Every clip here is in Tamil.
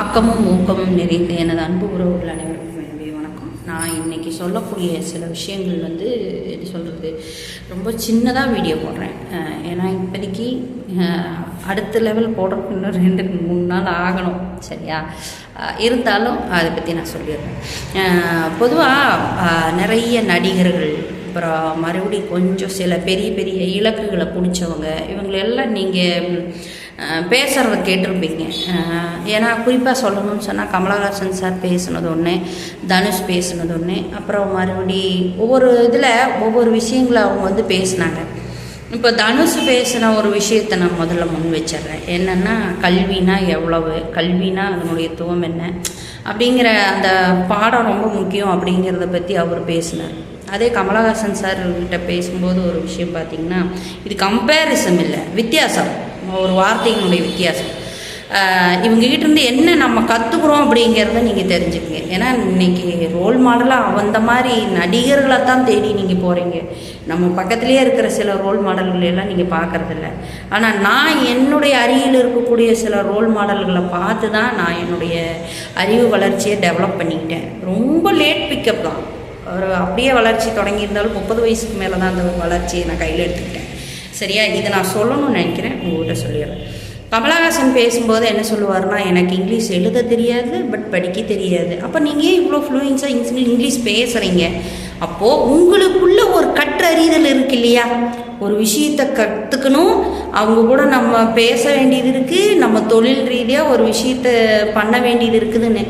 ஆக்கமும் ஊக்கமும் நிறைந்த எனது அன்பு உறவுகள் அனைவருக்கும் என்னுடைய வணக்கம். நான் இன்னைக்கு சொல்லக்கூடிய சில விஷயங்கள் வந்து எப்படி சொல்கிறது ரொம்ப சின்னதாக வீடியோ போடுறேன். ஏன்னா இப்போதைக்கு அடுத்த லெவல் போடுறதுக்கு இன்னும் ரெண்டு மூணு நாள் ஆகணும் சரியா? இருந்தாலும் அதை பற்றி நான் சொல்லிடுறேன். பொதுவாக நிறைய நடிகர்கள் அப்புறம் மறுபடியும் கொஞ்சம் சில பெரிய பெரிய இலக்குகளை பிடிச்சவங்க இவங்களெல்லாம் நீங்கள் பேசுகிறத கேட்டிருப்பீங்க. ஏன்னா குறிப்பாக சொல்லணும்னு சொன்னால் கமலஹாசன் சார் பேசுனது ஒன்று தனுஷ் பேசுனது ஒன்று அப்புறம் மறுபடி ஒவ்வொரு இதில் ஒவ்வொரு விஷயங்களை அவங்க வந்து பேசினாங்க. இப்போ தனுஷ் பேசின ஒரு விஷயத்தை நான் முதல்ல முன் வச்சிட்றேன். என்னென்னா கல்வினா எவ்வளவு கல்வினா அதனுடைய துவம் என்ன அப்படிங்கிற அந்த பாடம் ரொம்ப முக்கியம் அப்படிங்கிறத பற்றி அவர் பேசினார். அதே கமலஹாசன் சார் கிட்ட பேசும்போது ஒரு விஷயம் பார்த்தீங்கன்னா இது கம்பேரிசம் இல்லை வித்தியாசம். ஒரு வார்த்தைகளுடைய வித்தியாசம். இவங்ககிட்ட இருந்து என்ன நம்ம கற்றுக்குறோம் அப்படிங்கிறத நீங்கள் தெரிஞ்சுக்கங்க. ஏன்னா இன்னைக்கு ரோல் மாடலாக அந்த மாதிரி நடிகர்களை தான் தேடி நீங்கள் போகிறீங்க நம்ம பக்கத்துலேயே இருக்கிற சில ரோல் மாடல்கள் எல்லாம் நீங்கள் பார்க்குறதில்ல. ஆனால் நான் என்னுடைய அருகில் இருக்கக்கூடிய சில ரோல் மாடல்களை பார்த்து தான் நான் என்னுடைய அறிவு வளர்ச்சியை டெவலப் பண்ணிக்கிட்டேன். ரொம்ப லேட் பிக்கப் தான். ஒரு அப்படியே வளர்ச்சி தொடங்கியிருந்தாலும் முப்பது வயசுக்கு மேலே தான் அந்த வளர்ச்சியை நான் கையில் எடுத்துக்கிட்டேன். சரியா? இதை நான் சொல்லணும்னு நினைக்கிறேன். உங்கள்கிட்ட சொல்லிடுறேன். கமலஹாசன் பேசும்போது என்ன சொல்லுவார்னா எனக்கு இங்கிலீஷ் எழுத தெரியாது பட் படிக்க தெரியாது. அப்போ நீங்கள் இவ்வளோ ஃப்ளூயன்ஸாக இங்கிலீஷ் பேசுகிறீங்க அப்போது உங்களுக்குள்ள ஒரு கற்றறிதல் இருக்கு இல்லையா? ஒரு விஷயத்தை கற்றுக்கணும் அவங்க கூட நம்ம பேச வேண்டியது இருக்குது நம்ம தொழில் ரீதியாக ஒரு விஷயத்த பண்ண வேண்டியது இருக்குதுன்னு.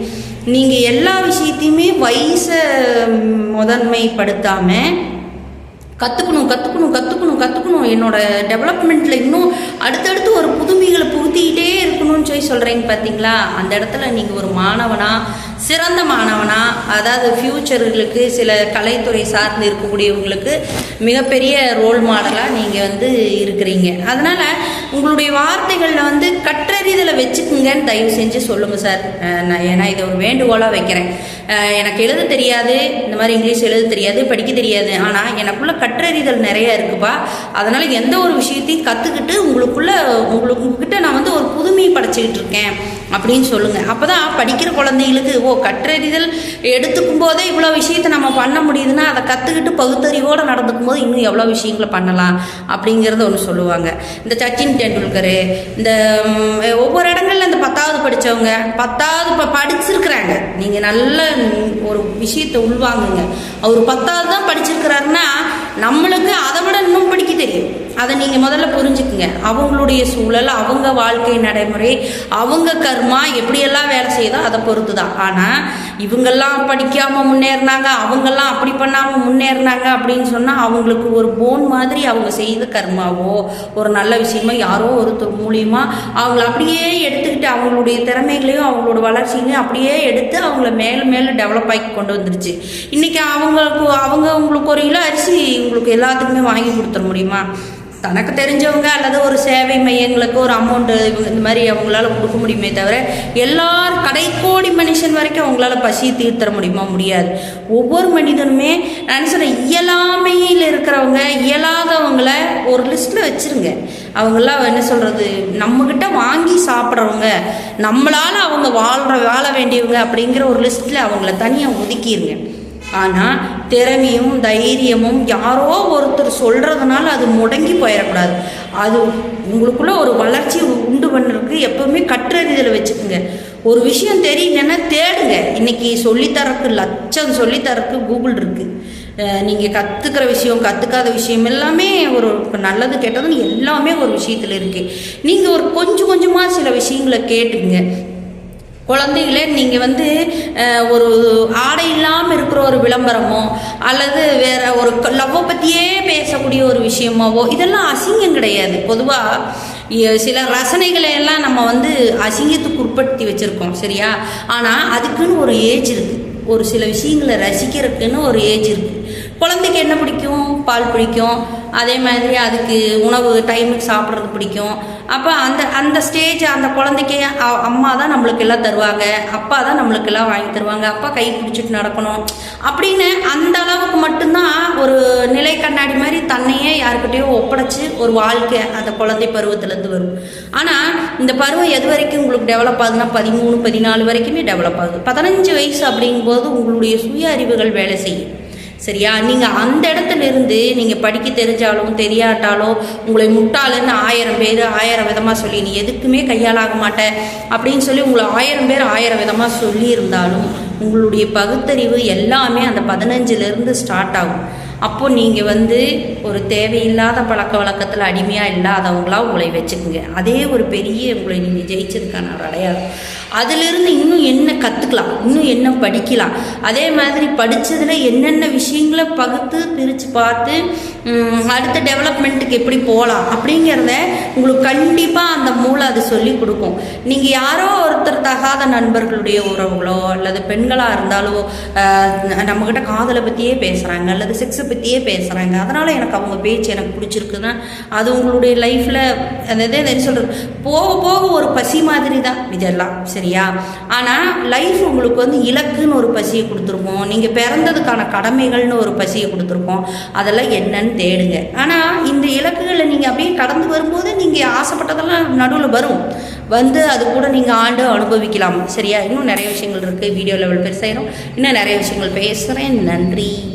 நீங்கள் எல்லா விஷயத்தையுமே வயசை முதன்மைப்படுத்தாமல் கற்றுக்கணும் கற்றுக்கணும் கற்றுக்கணும் கற்றுக்கணும் என்னோட டெவலப்மெண்ட்டில் இன்னும் அடுத்தடுத்து ஒரு புதுமைகளை புகுத்திக்கிட்டே இருக்கணும்னு சொல்லி சொல்கிறீங்க பார்த்தீங்களா அந்த இடத்துல நீங்கள் ஒரு மாணவனாக சிறந்த மாணவனாக அதாவது ஃப்யூச்சர்களுக்கு சில கலைத்துறை சார்ந்து இருக்கக்கூடியவங்களுக்கு மிகப்பெரிய ரோல் மாடலாக நீங்கள் வந்து இருக்கிறீங்க. அதனால் உங்களுடைய வார்த்தைகளில் வந்து கற்றறிதலை வச்சுக்குங்கன்னு தயவு செஞ்சு சொல்லுங்கள் சார். நான் ஏன்னா இதை ஒரு வேண்டுகோளாக வைக்கிறேன். எனக்கு எழுத தெரியாது. இந்த மாதிரி இங்கிலீஷ் எழுத தெரியாது படிக்க தெரியாது. ஆனால் எனக்குள்ள கற்றறிதல் நிறைய இருக்குப்பா. அதனால் எந்த ஒரு விஷயத்தையும் கற்றுக்கிட்டு உங்களுக்குள்ள உங்களுக்கு உங்ககிட்ட நான் வந்து ஒரு புதுமையை படைச்சிக்கிட்டு இருக்கேன் அப்படின்னு சொல்லுங்கள் அப்போ தான் படிக்கிற குழந்தைகளுக்கு ஓ கற்றறிதல் எடுத்துக்கும் போதே இவ்வளோ விஷயத்தை நம்ம பண்ண முடியுதுன்னா அதை கற்றுக்கிட்டு பகுத்தறிவோடு நடந்துக்கும் போது இன்னும் எவ்வளோ விஷயங்களை பண்ணலாம் அப்படிங்கிறத ஒன்று சொல்லுவாங்க. இந்த சச்சின் டெண்டுல்கரு இந்த ஒவ்வொரு இடங்கள்ல இந்த பத்தாவது படித்தவங்க பத்தாவது இப்போ படிச்சிருக்கிறாங்க. நீங்கள் நல்ல ஒரு விஷயத்தை உள்வாங்குங்க. அவர் பத்தாவது தான் படிச்சிருக்கிறாருன்னா நம்மளுக்கு அதை விட இன்னும் படிக்க தெரியும். அதை நீங்கள் முதல்ல புரிஞ்சுக்குங்க. அவங்களுடைய சூழல் அவங்க வாழ்க்கை நடைமுறை அவங்க கர்மா எப்படியெல்லாம் வேலை செய்யுதோ அதை பொறுத்து தான் ஆனால் இவங்கெல்லாம் படிக்காமல் முன்னேறினாங்க அவங்கெல்லாம் அப்படி பண்ணாமல் முன்னேறினாங்க அப்படின்னு சொன்னால் அவங்களுக்கு ஒரு போன் மாதிரி அவங்க செய்த கர்மாவோ ஒரு நல்ல விஷயமோ யாரோ ஒருத்தர் மூலியமாக அவங்கள அப்படியே எடுத்துக்கிட்டு அவங்களுடைய திறமைகளையும் அவங்களோட வளர்ச்சிகளையும் அப்படியே எடுத்து அவங்கள மேலும் மேலும் டெவலப் ஆகி கொண்டு வந்துருச்சு. இன்றைக்கி அவங்களுக்கு அவங்க உங்களுக்கு ஒரு கிலோ அரிசி உங்களுக்கு எல்லாத்துக்குமே வாங்கி கொடுத்துட முடியுமா? தனக்கு தெரிஞ்சவங்க அல்லது ஒரு சேவை மையங்களுக்கு ஒரு அமௌண்ட்டு இந்த மாதிரி அவங்களால கொடுக்க முடியுமே தவிர எல்லார் கடைக்கோடி மனுஷன் வரைக்கும் அவங்களால பசி தீர்த்தர முடியுமா? முடியாது. ஒவ்வொரு மனிதனுமே நான் சொல்கிறேன் இயலாமையில் இருக்கிறவங்க இயலாதவங்கள ஒரு லிஸ்ட்டில் வச்சுருங்க. அவங்களாம் என்ன சொல்கிறது நம்மக்கிட்ட வாங்கி சாப்பிட்றவங்க நம்மளால் அவங்க வாழ்கிற வாழ வேண்டியவங்க அப்படிங்கிற ஒரு லிஸ்ட்டில் அவங்கள தனியாக ஒதுக்கிடுங்க ஆனால் திறமையும் தைரியமும் யாரோ ஒருத்தர் சொல்கிறதுனால அது முடங்கி போயிடக்கூடாது. அது உங்களுக்குள்ளே ஒரு வளர்ச்சி உண்டு பண்ணுறதுக்கு எப்பவுமே கற்றறிதில் வச்சுக்கோங்க. ஒரு விஷயம் தெரியலன்னா தேடுங்க. இன்னைக்கு சொல்லித்தரக்கு லட்சம் சொல்லித்தரக்கு கூகுள் இருக்குது நீங்கள் கற்றுக்கிற விஷயம் கற்றுக்காத விஷயம் எல்லாமே ஒரு இப்போ நல்லது கெட்டதுன்னு எல்லாமே ஒரு விஷயத்தில் இருக்குது நீங்கள் ஒரு கொஞ்சம் கொஞ்சமாக சில விஷயங்களை கேட்டுக்குங்க. குழந்தைகளே நீங்கள் வந்து ஒரு ஆடை இல்லாமல் இருக்கிற ஒரு விளம்பரமோ அல்லது வேற ஒரு லவ்வை பற்றியே பேசக்கூடிய ஒரு விஷயமாவோ இதெல்லாம் அசிங்கம் கிடையாது. பொதுவாக சில ரசனைகளை எல்லாம் நம்ம வந்து அசிங்கத்துக்கு உட்படுத்தி வச்சுருக்கோம் சரியா? ஆனால் அதுக்குன்னு ஒரு ஏஜ் இருக்குது ஒரு சில விஷயங்களை ரசிக்கிறதுக்குன்னு ஒரு ஏஜ் இருக்குது குழந்தைக்கு என்ன பிடிக்கும்? பால் பிடிக்கும். அதே மாதிரி அதுக்கு உணவு டைமுக்கு சாப்பிட்றது பிடிக்கும். அப்போ அந்த அந்த ஸ்டேஜ் அந்த குழந்தைக்கு அம்மா தான் நம்மளுக்கு எல்லாம் தருவாங்க. அப்பா தான் நம்மளுக்கு எல்லாம் வாங்கி தருவாங்க. அப்பா கை பிடிச்சிட்டு நடக்கணும். அப்படின்னு அந்த அளவுக்கு மட்டும்தான் ஒரு நிலை கண்ணாடி மாதிரி தன்னையே யாருக்கிட்டேயோ ஒப்படைச்சு ஒரு வாழ்க்கை அந்த குழந்தை பருவத்திலேருந்து வரும். ஆனால் இந்த பருவம் எது வரைக்கும் உங்களுக்கு டெவலப் ஆகுதுன்னா பதிமூணு பதினாலு வரைக்குமே டெவலப் ஆகுது. பதினஞ்சு வயசு அப்படிங்கும்போது உங்களுடைய சுய அறிவுகள் வேலை செய்யும். சரியா? நீங்கள் அந்த இடத்துல இருந்து நீங்கள் படிக்க தெரிஞ்சாலும் தெரியாட்டாலும் உங்களை முட்டாளுன்னு ஆயிரம் பேர் ஆயிரம் விதமாக சொல்லி நீ எதுக்குமே கையாளாக மாட்ட அப்படின்னு சொல்லி உங்களை ஆயிரம் பேர் ஆயிரம் விதமாக சொல்லியிருந்தாலும் உங்களுடைய பகுத்தறிவு எல்லாமே அந்த பதினஞ்சுலேருந்து ஸ்டார்ட் ஆகும். அப்போ நீங்கள் வந்து ஒரு தேவையில்லாத பழக்க வழக்கத்தில் அடிமையாக இல்லாதவங்களா உங்களை வச்சுக்குங்க. அதே ஒரு பெரிய உங்களை நீங்கள் ஜெயிச்சதுக்கான ஒரு அடையாளம். அதிலிருந்து இன்னும் என்ன கற்றுக்கலாம் இன்னும் என்ன படிக்கலாம். அதே மாதிரி படித்ததில் என்னென்ன விஷயங்களை பகுத்து பிரித்து பார்த்து அடுத்த டெவலப்மெண்ட்டுக்கு எப்படி போகலாம் அப்படிங்கிறத உங்களுக்கு கண்டிப்பாக அந்த மூளை அது சொல்லி கொடுக்கும். நீங்கள் யாரோ ஒருத்தர் தகாத நண்பர்களுடைய உறவுகளோ அல்லது பெண்களாக இருந்தாலோ நம்மக்கிட்ட காதலை பற்றியே பேசுகிறாங்க அல்லது செக்ஸை பற்றியே பேசுகிறாங்க அதனால் எனக்கு அவங்க பேச்சு எனக்கு பிடிச்சிருக்குன்னா அது உங்களுடைய லைஃப்பில் அந்த இதை என்ன சொல்கிறது போக போக ஒரு பசி மாதிரி தான் இதெல்லாம் சரி. சரியா? ஆனால் லைஃப் உங்களுக்கு வந்து இலக்குன்னு ஒரு பசியை கொடுத்துருப்போம் நீங்கள் பிறந்ததுக்கான கடமைகள்னு ஒரு பசியை கொடுத்துருப்போம் அதெல்லாம் என்னன்னு தேடுங்க. ஆனால் இந்த இலக்குகளை நீங்கள் அப்படியே கடந்து வரும்போது நீங்கள் ஆசைப்பட்டதெல்லாம் நடுவில் வரும். வந்து அது கூட நீங்கள் ஆண்டு அனுபவிக்கலாம். சரியா? இன்னும் நிறைய விஷயங்கள் இருக்குது வீடியோ லெவல் பெருசாயிரும். இன்னும் நிறைய விஷயங்கள் பேசுகிறேன் நன்றி.